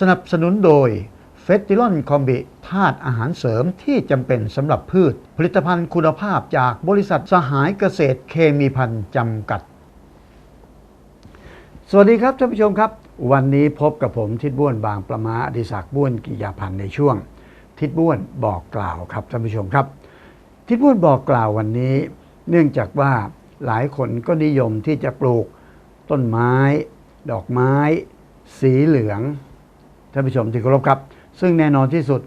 สนับสนุนโดยเฟสติลอนคอมบิธาตุอาหารเสริมที่จำเป็นสำหรับพืช ผลิตภัณฑ์คุณภาพจากบริษัทสหายเกษตรเคมีพันธ์จำกัด สวัสดีครับท่านผู้ชมครับ วันนี้พบกับผมทิดบ้วนบางประมาอดิศักดิ์บ้วนกิยาพันธ์ในช่วง ทิดบ้วนบอกกล่าวครับท่านผู้ชมครับ ทิดบ้วนบอกกล่าววันนี้ เนื่องจากว่าหลายคนก็นิยมที่จะปลูกต้นไม้ ดอกไม้ สีเหลือง ท่านผู้ชมที่เคารพครับ ซึ่งแน่นอนที่สุด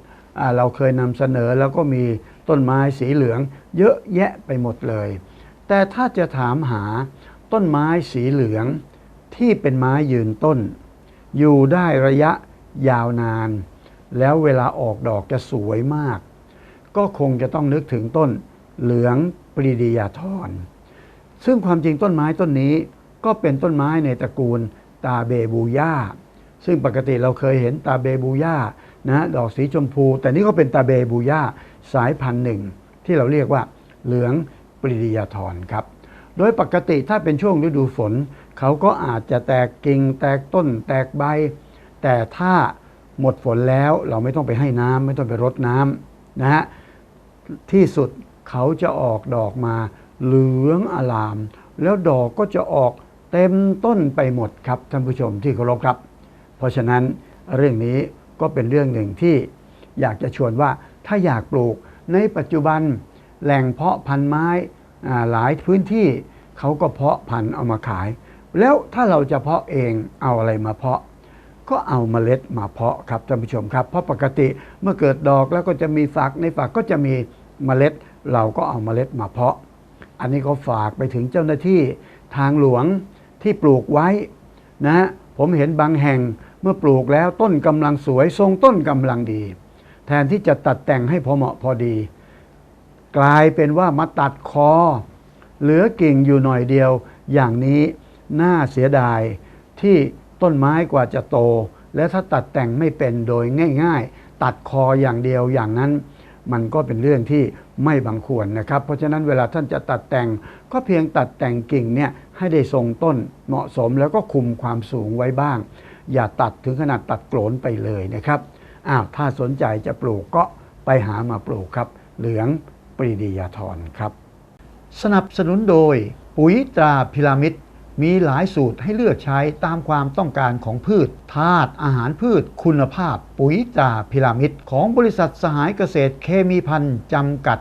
เราเคยนำเสนอแล้วก็มีต้นไม้สีเหลือง เยอะแยะไปหมดเลย แต่ถ้าจะถามหาต้นไม้สีเหลืองที่เป็นไม้ยืนต้น อยู่ได้ระยะยาวนาน แล้วเวลาออกดอกจะสวยมาก ก็คงจะต้องนึกถึงต้นเหลืองปรีดียาธรซึ่งความจริงต้นไม้ต้นนี้ ก็เป็นต้นไม้ในตระกูลตาเบบูย่า ซึ่งปกติเราเคยเห็นตาเบบูย่านะดอกสีชมพู แต่นี่ก็เป็นตาเบบูย่าสายพันธุ์หนึ่ง ที่เราเรียกว่าเหลืองปรีดียาธรครับ โดยปกติถ้าเป็นช่วงฤดูฝน เขาก็อาจจะแตกกิ่งแตกต้น แตกใบ แต่ถ้าหมดฝนแล้วเราไม่ต้องไปให้น้ำไม่ต้องไปรดน้ำนะฮะที่สุดเขาจะออกดอกมาเหลืองอลาม แล้วดอกก็จะออกเต็มต้นไปหมดครับท่านผู้ชมที่เคารพครับ เพราะฉะนั้นเรื่องนี้ก็เป็นเรื่องหนึ่งที่อยากจะชวนว่าถ้าอยากปลูกในปัจจุบันแหล่งเพาะพันธุ์ไม้หลายพื้นที่เขาก็เพาะพันธุ์เอามาขาย แล้วถ้าเราจะเพาะเองเอาอะไรมาเพาะ ก็เอาเมล็ดมาเพาะครับท่านผู้ชมครับ เพราะปกติเมื่อเกิดดอกแล้วก็จะมีฝักในฝักก็จะมีเมล็ด เราก็เอาเมล็ดมาเพาะ อันนี้ก็ฝากไปถึงเจ้าหน้าที่ทางหลวงที่ปลูกไว้นะผมเห็นบางแห่ง มื่อปลูกแล้วต้นกำลังสวยทรงต้นกำลังดี แทนที่จะตัดแต่งให้พอเหมาะพอดี กลายเป็นว่ามาตัดคอ เหลือกิ่งอยู่หน่อยเดียว อย่างนี้น่าเสียดายที่ต้นไม้กว่าจะโต และถ้าตัดแต่งไม่เป็นโดยง่าย ๆ ตัดคออย่างเดียวอย่างนั้น มันก็เป็นเรื่องที่ไม่บังควรนะครับ เพราะฉะนั้นเวลาท่านจะตัดแต่งก็เพียงตัดแต่งกิ่งเนี่ยให้ได้ทรงต้นเหมาะสมแล้วก็คุมความสูงไว้บ้าง อย่าตัดถึงขนาดตัดโกรนไปเลยนะครับอ้าวถ้าสนใจจะปลูกก็ไปหามาปลูกครับ เหลืองปรีดียาธรครับ สนับสนุนโดย ปุ๋ยตราพิรามิดมีหลายสูตรให้เลือกใช้ตามความต้องการของพืชธาตุอาหารพืชคุณภาพ ปุ๋ยตราพิรามิดของบริษัทสหายเกษตรเคมีพันจำกัด